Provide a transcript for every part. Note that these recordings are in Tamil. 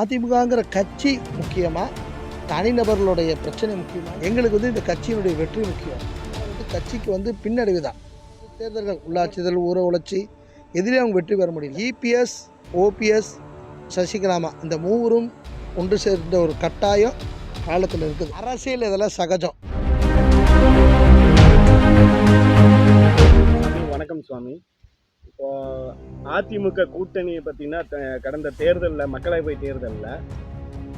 அதிமுகங்கிற கட்சி முக்கியமாக தனிநபர்களுடைய பிரச்சனை முக்கியமாக எங்களுக்கு வந்து இந்த கட்சியினுடைய வெற்றி முக்கியம். வந்து கட்சிக்கு வந்து பின்னடைவு தான் தேர்தல்கள் உள்ளாட்சிதல் ஊர உழைச்சி எதிரே அவங்க வெற்றி பெற முடியும் இபிஎஸ் ஓபிஎஸ் சசிகலாமா இந்த மூவரும் ஒன்று சேர்ந்த ஒரு கட்டாயம் காலத்தில் இருக்குது. அரசியல் இதெல்லாம் சகஜம். வணக்கம் சுவாமி. இப்போ அதிமுக கூட்டணியை பார்த்தீங்கன்னா கடந்த தேர்தலில் மக்களவை தேர்தலில்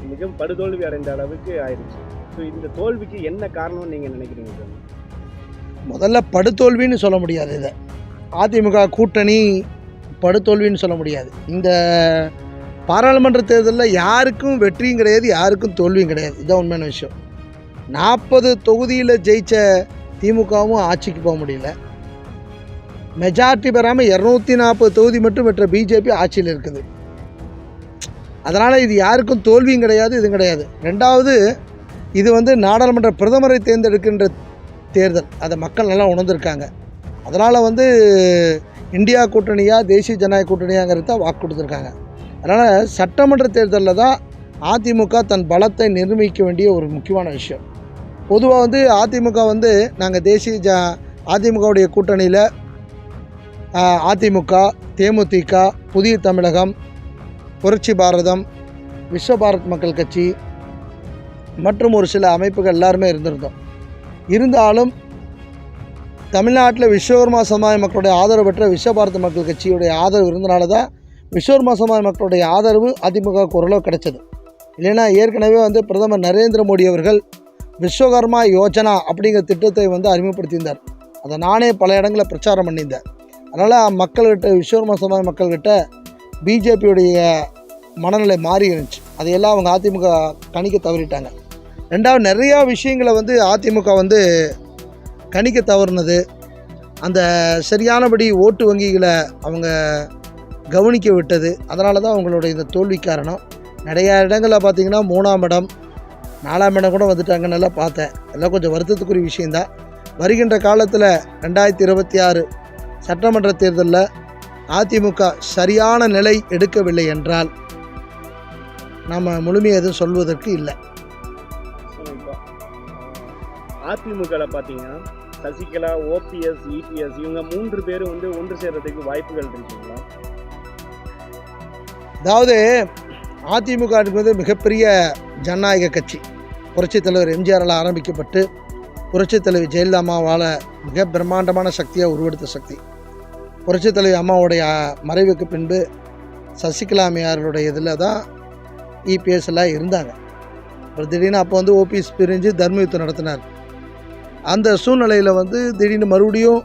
மிகவும் படுதோல்வி அடைந்த அளவுக்கு ஆயிடுச்சு ஸோ இந்த தோல்விக்கு என்ன காரணம்னு நீங்கள் நினைக்கிறீங்க சார்? முதல்ல படுதோல்வின்னு சொல்ல முடியாது இதை. அதிமுக கூட்டணி படுதோல்வின்னு சொல்ல முடியாது. இந்த பாராளுமன்ற தேர்தலில் யாருக்கும் வெற்றியும் கிடையாது யாருக்கும் தோல்வியும் கிடையாது. இதுதான் உண்மையான விஷயம். நாற்பது தொகுதியில் ஜெயித்த திமுகவும் ஆட்சிக்கு போக முடியல. மெஜாரிட்டி பெறாமல் இரநூத்தி நாற்பது தொகுதி மட்டும் பெற்ற பிஜேபி ஆட்சியில் இருக்குது. அதனால் இது யாருக்கும் தோல்வியும் கிடையாது இதுவும் கிடையாது. ரெண்டாவது இது வந்து நாடாளுமன்ற பிரதமரை தேர்ந்தெடுக்கின்ற தேர்தல். அதை மக்கள் நல்லா உணர்ந்திருக்காங்க. அதனால் வந்து இந்தியா கூட்டணியாக தேசிய ஜனநாயக கூட்டணியாங்கிறது தான் வாக்கு கொடுத்துருக்காங்க. அதனால் சட்டமன்ற தேர்தலில் தான் அதிமுக தன் பலத்தை நிர்மிக்க வேண்டிய ஒரு முக்கியமான விஷயம். பொதுவாக வந்து அதிமுக வந்து நாங்கள் தேசிய ஜ அதிமுகவுடைய கூட்டணியில் அதிமுக தேமுதிக புதிய தமிழகம் புரட்சி பாரதம் விஸ்வபாரத் மக்கள் கட்சி மற்றும் ஒரு சில அமைப்புகள் எல்லாருமே இருந்திருந்தோம். இருந்தாலும் தமிழ்நாட்டில் விஸ்வகர்மா சமுதாய மக்களுடைய ஆதரவு பெற்ற விஸ்வபாரத மக்கள் கட்சியுடைய ஆதரவு இருந்தனால தான் விஸ்வகர்மா சமுதாய மக்களுடைய ஆதரவு அதிமுக ஓரளவு கிடைச்சது. இல்லைன்னா ஏற்கனவே வந்து பிரதமர் நரேந்திர மோடி அவர்கள் விஸ்வகர்மா யோஜனா அப்படிங்கிற திட்டத்தை வந்து அறிமுகப்படுத்தியிருந்தார். அதை நானே பல இடங்களில் பிரச்சாரம் பண்ணியிருந்தேன். அதனால் மக்கள்கிட்ட விஸ்வகர்மா சமுதாய மக்கள்கிட்ட பிஜேபியுடைய மனநிலை மாறி இருந்துச்சு. அதையெல்லாம் அவங்க அதிமுக கணிக்க தவறிட்டாங்க. ரெண்டாவது நிறையா விஷயங்களை வந்து அதிமுக வந்து கணிக்க தவறுனது. அந்த சரியானபடி ஓட்டு வங்கிகளை அவங்க கவனிக்க விட்டது. அதனால தான் அவங்களுடைய இந்த தோல்வி காரணம். நிறையா இடங்களில் பார்த்தீங்கன்னா மூணாம் இடம் நாலாம் இடம் கூட வந்துட்டாங்கன்னு எல்லாம் பார்த்தேன். எல்லாம் கொஞ்சம் வருத்தத்துக்குரிய விஷயந்தான் வருகின்ற காலத்தில் ரெண்டாயிரத்தி இருபத்தி ஆறு சட்டமன்ற தேர்தலில் அதிமுக சரியான நிலை எடுக்கவில்லை என்றால் நம்ம முழுமையாக எதுவும் சொல்வதற்கு இல்லை. அதிமுகவில் பார்த்தீங்கன்னா சசிகலா ஓபிஎஸ் இபிஎஸ் இவங்க மூன்று பேரும் வந்து ஒன்று சேர்றதுக்கு வாய்ப்புகள் இருக்குங்களா? அதாவது அதிமுக என்பது மிகப்பெரிய ஜனநாயக கட்சி. புரட்சித் தலைவர் எம்ஜிஆரால் ஆரம்பிக்கப்பட்டு புரட்சித் தலைவி ஜெயலலிதா அம்மாவால் மிக பிரம்மாண்டமான சக்தியாக உருவெடுத்த சக்தி. புரட்சித்தலைவி அம்மாவுடைய மறைவுக்கு பின்பு சசிகலா அம்மையாருடைய இதில் தான் இபிஎஸ் எல்லாம் இருந்தாங்க. அப்புறம் திடீர்னு அப்போ வந்து ஓபிஎஸ் பிரிஞ்சு தர்மயுத்தம் நடத்தினார். அந்த சூழ்நிலையில் வந்து திடீர்னு மறுபடியும்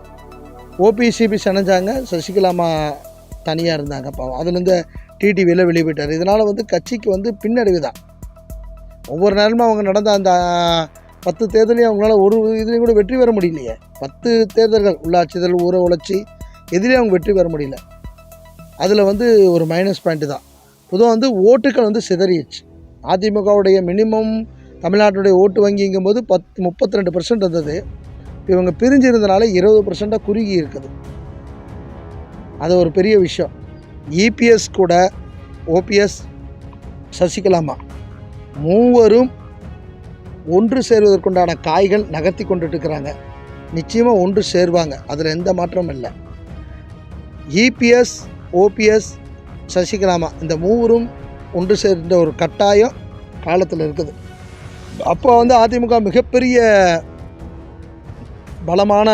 ஓபிசிபி இணைஞ்சாங்க சசிகலா அம்மா தனியாக இருந்தாங்க. பாவம் அதுலேருந்து டிடிவியில் வெளியே போயிட்டார் இதனால் வந்து கட்சிக்கு வந்து பின்னடைவு தான். ஒவ்வொரு நேரமும் அவங்க நடந்த அந்த பத்து தேர்தலையும் அவங்களால ஒரு இதுலேயும் கூட வெற்றி பெற முடியலையே. பத்து தேர்தல்கள் உள்ளாட்சிதல் ஊர உழைச்சி எதிரே அவங்க வெற்றி பெற முடியல. அதில் வந்து ஒரு மைனஸ் பாயிண்ட்டு தான். பொதுவாக வந்து ஓட்டுகள் வந்து சிதறிடுச்சு. அதிமுகவுடைய மினிமம் தமிழ்நாட்டுடைய ஓட்டு வங்கிங்கும்போது பத்து முப்பத்தி ரெண்டு பர்சன்ட் இருந்தது இவங்க பிரிஞ்சிருந்தனால இருபது பர்சண்ட்டாக குறுகி இருக்குது. அது ஒரு பெரிய விஷயம். இபிஎஸ் கூட ஓபிஎஸ் சசிகலாமா மூவரும் ஒன்று சேருவதற்குண்டான காய்கள் நகர்த்தி கொண்டுட்டு இருக்கிறாங்க. நிச்சயமாக ஒன்று சேருவாங்க. அதில் எந்த மாற்றமும் இல்லை. இபிஎஸ் ஓபிஎஸ் சசிகலாமா இந்த மூவரும் ஒன்று சேர்ந்த ஒரு கட்டாயம் காலத்தில் இருக்குது. அப்போ வந்து அதிமுக மிகப்பெரிய பலமான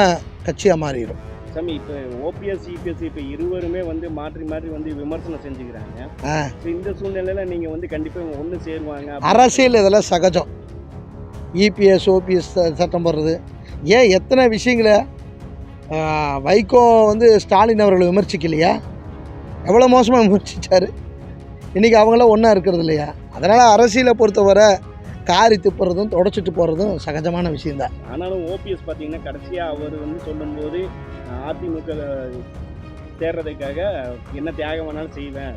கட்சியாக மாறிடும். சாமி இப்போ ஓபிஎஸ் இபிஎஸ் இப்போ இருவருமே வந்து மாற்றி மாற்றி வந்து விமர்சனம் செஞ்சுக்கிறாங்க. இந்த சூழ்நிலையில் நீங்கள் வந்து கண்டிப்பாக ஒன்று சேருவாங்க அரசியல் இதெல்லாம் சகஜம். இபிஎஸ் ஓபிஎஸ் சட்டம் போடுறது. ஏன் எத்தனை விஷயங்களை வைகோ வந்து ஸ்டாலின் அவர்களை விமர்சிக்கலையா? எவ்வளோ மோசமாக விமர்சித்தார் இன்றைக்கி அவங்களாம் ஒன்றா இருக்கிறது இல்லையா? அதனால் அரசியலை பொறுத்தவரை காரி துப்புறதும் தொடச்சிட்டு போகிறதும் சகஜமான விஷயந்தான் ஆனாலும் ஓபிஎஸ் பார்த்தீங்கன்னா கடைசியாக அவர் வந்து சொல்லும்போது அதிமுக சேர்றதுக்காக என்ன தியாகம் வேணாலும் செய்வேன்.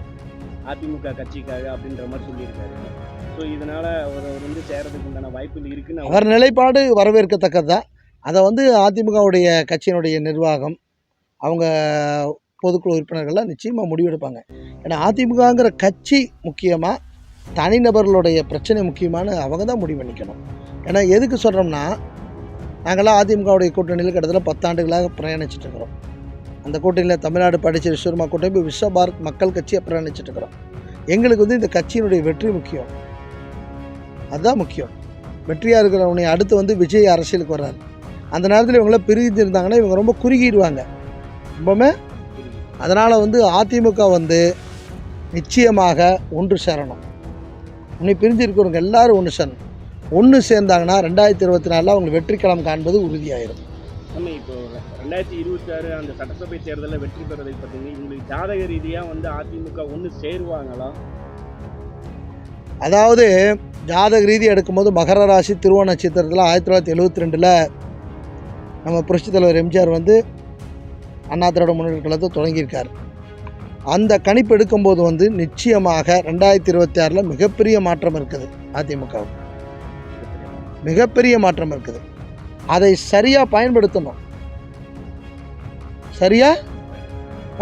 அதிமுக கட்சிக்காக அப்படின்ற மாதிரி சொல்லியிருக்காரு. ஸோ இதனால் அவர் வந்து சேர்றதுக்கு உண்டான வாய்ப்புகள் இருக்குன்னு அவர் அவர் நிலைப்பாடு வரவேற்கத்தக்கது தான் அதை வந்து அதிமுகவுடைய கட்சியினுடைய நிர்வாகம் அவங்க பொதுக்குழு உறுப்பினர்கள்லாம் நிச்சயமாக முடிவெடுப்பாங்க. ஏன்னா அதிமுகங்கிற கட்சி முக்கியமாக தனிநபர்களுடைய பிரச்சனை முக்கியமான அவங்க தான் முடிவு பண்ணிக்கணும். ஏன்னா எதுக்கு சொல்கிறோம்னா நாங்களாம் அதிமுகவுடைய கூட்டணியில் கிட்டத்தட்ட பத்தாண்டுகளாக பிரயாணிச்சிட்ருக்கிறோம். அந்த கூட்டணியில் தமிழ்நாடு படித்த விஸ்வர்மா கூட்டணி இப்போ விஸ்வ பாரத் மக்கள் கட்சியை பிரயாணிச்சிட்ருக்கிறோம். எங்களுக்கு வந்து இந்த கட்சியினுடைய வெற்றி முக்கியம். அதுதான் முக்கியம். வெற்றியாக இருக்கிறவனை அடுத்து வந்து விஜய் அரசியலுக்கு வர்றாரு. அந்த நேரத்தில் இவங்கள பிரிஞ்சு இருந்தாங்கன்னா இவங்க ரொம்ப குறுகிடுவாங்க. ரொம்பவுமே? அதனால் வந்து அதிமுக வந்து நிச்சயமாக ஒன்று சேரணும். உன்னை பிரிஞ்சு இருக்கிறவங்க எல்லாரும் ஒன்று சேரணும். ஒன்று சேர்ந்தாங்கன்னா ரெண்டாயிரத்தி இருபத்தி நாலில் அவங்க வெற்றிக்களம் காண்பது உறுதியாயிரும். நம்ம இப்போ ரெண்டாயிரத்தி இருபத்தி ஆறு அந்த சட்டசபை தேர்தலில் வெற்றி பெறதை பார்த்தீங்கன்னா இவங்களுக்கு ஜாதக ரீதியாக வந்து அதிமுக ஒன்று சேருவாங்களா? அதாவது ஜாதக ரீதி எடுக்கும்போது மகர ராசி திருவோண நட்சத்திரத்தில் ஆயிரத்தி தொள்ளாயிரத்தி எழுபத்தி ரெண்டில் நம்ம புரட்சித் தலைவர் எம்ஜிஆர் வந்து அண்ணா திராவிட முன்னேற்ற கழகத்தை தொடங்கியிருக்கார். அந்த கணிப்பு எடுக்கும்போது வந்து நிச்சயமாக ரெண்டாயிரத்தி இருபத்தி ஆறில் மிகப்பெரிய மாற்றம் இருக்குது அதிமுகவுக்கு. மிகப்பெரிய மாற்றம் இருக்குது. அதை சரியாக பயன்படுத்தணும். சரியாக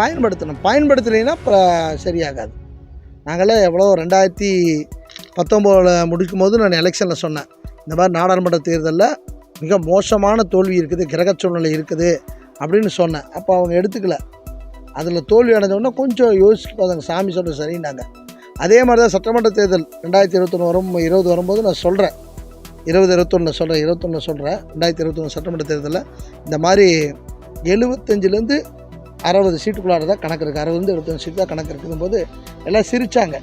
பயன்படுத்தணும். பயன்படுத்தலைன்னா சரியாகாது. நாங்களே எவ்வளோ ரெண்டாயிரத்தி பத்தொம்போதில் முடிக்கும் போது நான் எலெக்ஷனில் சொன்னேன். இந்த மாதிரி நாடாளுமன்ற தேர்தலில் மிக மோசமான தோல்வி இருக்குது கிரக சூழ்நிலை இருக்குது அப்படின்னு சொன்னேன். அப்போ அவங்க எடுத்துக்கல. அதில் தோல்வி அடைஞ்சோடனே கொஞ்சம் யோசிச்சு பார்த்தாங்க சாமி சொல்கிற சரின்னாங்க. அதே மாதிரி தான் சட்டமன்ற தேர்தல் ரெண்டாயிரத்தி இருபத்தொன்று வரும் இருபது வரும்போது நான் சொல்கிறேன் இருபது இருபத்தொன்று சொல்கிறேன் இருபத்தொன்று சொல்கிறேன் ரெண்டாயிரத்தி இருபத்தொன்று சட்டமன்ற தேர்தலில். இந்த மாதிரி எழுபத்தஞ்சிலேருந்து அறுபது சீட்டுக்குள்ளார தான் கணக்கு இருக்குது அறுபதுலேருந்து எழுபத்தஞ்சு சீட்டு தான் கணக்கு இருக்குதும் போது எல்லாம் சிரித்தாங்க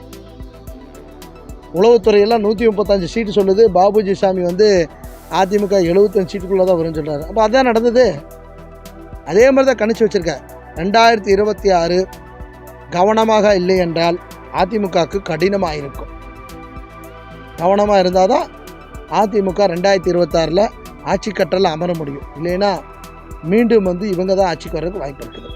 உளவுத்துறையெல்லாம் நூற்றி முப்பத்தஞ்சு சீட்டு சொல்லுது. பாபுஜி சாமி வந்து அதிமுக எழுபத்தஞ்சு சீட்டுக்குள்ளே தான் வரும்னு சொல்கிறாரு அப்போ அதான் நடந்தது. அதே மாதிரி தான் கணிச்சு வச்சுருக்கேன் ரெண்டாயிரத்தி இருபத்தி ஆறு கவனமாக இல்லை என்றால் அதிமுகவுக்கு கடினமாக இருக்கும் கவனமாக இருந்தால் தான் அதிமுக ரெண்டாயிரத்தி இருபத்தாறில் ஆட்சி கட்டலில் அமர முடியும். இல்லைன்னா மீண்டும் வந்து இவங்க தான் ஆட்சிக்கு வர்றதுக்கு வாய்ப்பு இருக்குது.